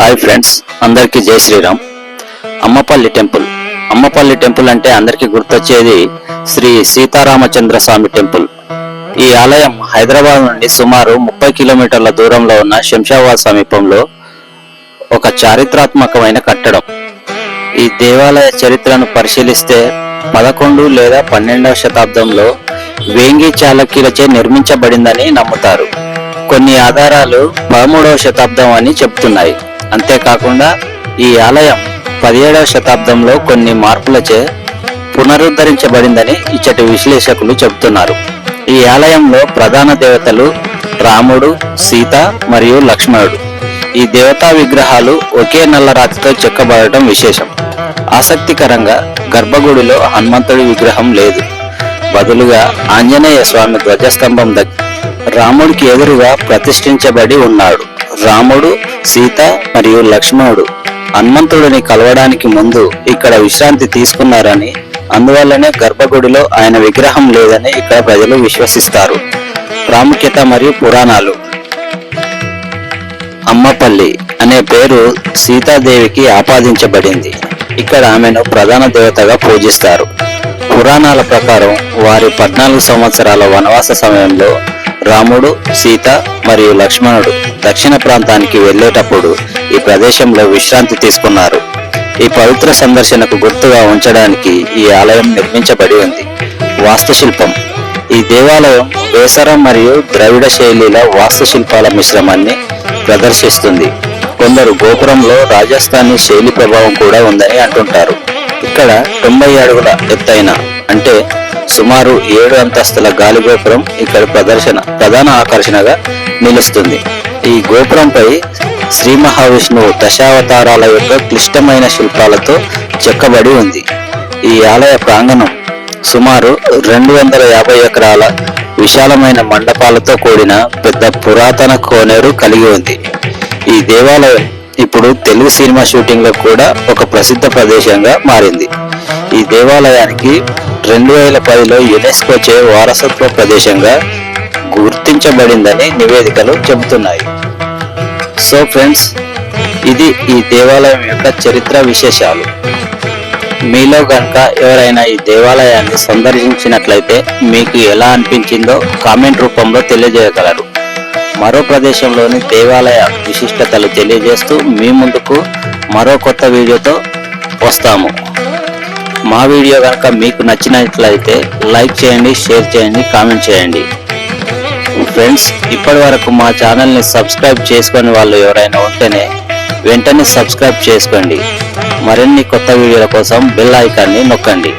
Hi friends అందరికీ జై Sriram. Ammapalli temple. Ammapalli temple అంటే అందరికీ గుర్తొచ్చేది శ్రీ సీతారామచంద్ర స్వామి టెంపుల్. ఈ ఆలయం హైదరాబాద్ నుండి సుమారు ముప్పై కిలోమీటర్ల దూరంలో ఉన్న శంషాబాద్ సమీపంలో ఒక చారిత్రాత్మకమైన కట్టడం. ఈ దేవాలయ చరిత్రను పరిశీలిస్తే పదకొండు లేదా పన్నెండవ శతాబ్దంలో వేంగి చాళక్యులచే నిర్మించబడిందని నమ్ముతారు. కొన్ని ఆధారాలు పదమూడవ శతాబ్దం అని చెప్తున్నాయి. అంతేకాకుండా ఈ ఆలయం పదిహేడవ శతాబ్దంలో కొన్ని మార్పులచే పునరుద్ధరించబడిందని ఇచ్చటి విశ్లేషకులు చెబుతున్నారు. ఈ ఆలయంలో ప్రధాన దేవతలు రాముడు సీత మరియు లక్ష్మణుడు. ఈ దేవతా విగ్రహాలు ఒకే నల్ల రాతితో చెక్కబడటం విశేషం. ఆసక్తికరంగా గర్భగుడిలో హనుమంతుడి విగ్రహం లేదు. బదులుగా ఆంజనేయ స్వామి ధ్వజస్తంభం దగ్గర రాముడికి ఎదురుగా ప్రతిష్ఠించబడి ఉన్నాడు. రాముడు సీత మరియు లక్ష్మణుడు హనుమంతుడిని కలవడానికి ముందు ఇక్కడ విశ్రాంతి తీసుకున్నారని అందువల్లనే గర్భగుడిలో ఆయన విగ్రహం లేదని ఇక్కడ ప్రజలు విశ్వసిస్తారు. ప్రాముఖ్యత మరియు పురాణాలు. అమ్మపల్లి అనే పేరు సీతాదేవికి ఆపాదించబడింది. ఇక్కడ ఆమెను ప్రధాన దేవతగా పూజిస్తారు. పురాణాల ప్రకారం వారి పద్నాలుగు సంవత్సరాల వనవాస సమయంలో రాముడు సీత మరియు లక్ష్మణుడు దక్షిణ ప్రాంతానికి వెళ్ళేటప్పుడు ఈ ప్రదేశంలో విశ్రాంతి తీసుకున్నారు. ఈ పవిత్ర సందర్శనకు గుర్తుగా ఉంచడానికి ఈ ఆలయం నిర్మించబడి ఉంది. వాస్తుశిల్పం. ఈ దేవాలయం వేసర మరియు ద్రవిడ శైలిల వాస్తుశిల్పాల మిశ్రమాన్ని ప్రదర్శిస్తుంది. కొందరు గోపురంలో రాజస్థానీ శైలి ప్రభావం కూడా ఉందని అంటుంటారు. ఇక్కడ తొంభై అడుగుల ఎత్తైన అంటే సుమారు ఏడు అంతస్తుల గాలి గోపురం ఇక్కడ ప్రదర్శన ప్రధాన ఆకర్షణగా నిలుస్తుంది. ఈ గోపురంపై శ్రీ మహావిష్ణువు దశావతారాల యొక్క క్లిష్టమైన శిల్పాలతో చెక్కబడి ఉంది. ఈ ఆలయ ప్రాంగణం సుమారు రెండు వందల యాభై ఎకరాల విశాలమైన మండపాలతో కూడిన పెద్ద పురాతన కోనేరు కలిగి ఉంది. ఈ దేవాలయం ఇప్పుడు తెలుగు సినిమా షూటింగ్లో కూడా ఒక ప్రసిద్ధ ప్రదేశంగా మారింది. ఈ దేవాలయానికి రెండు వేల పదిలో యునెస్కోచే వారసత్వ ప్రదేశంగా గుర్తించబడిందని నివేదికలు చెబుతున్నాయి. సో ఫ్రెండ్స్ ఇది ఈ దేవాలయం యొక్క చరిత్ర విశేషాలు. మీలో కనుక ఎవరైనా ఈ దేవాలయాన్ని సందర్శించినట్లయితే మీకు ఎలా అనిపించిందో కామెంట్ రూపంలో తెలియజేయగలరు. మరో ప్రదేశంలోని దేవాలయ విశిష్టతలు తెలియజేస్తూ మీ ముందుకు మరో కొత్త వీడియోతో వస్తాము. మా వీడియో కనుక మీకు నచ్చినట్లయితే లైక్ చేయండి షేర్ చేయండి కామెంట్ చేయండి. ఫ్రెండ్స్ ఇప్పటి వరకు మా ఛానల్ని సబ్స్క్రైబ్ చేసుకొని వాళ్ళు ఎవరైనా ఉంటేనే వెంటనే సబ్స్క్రైబ్ చేసుకోండి. మరిన్ని కొత్త వీడియోల కోసం బెల్ ఐకాన్ని నొక్కండి.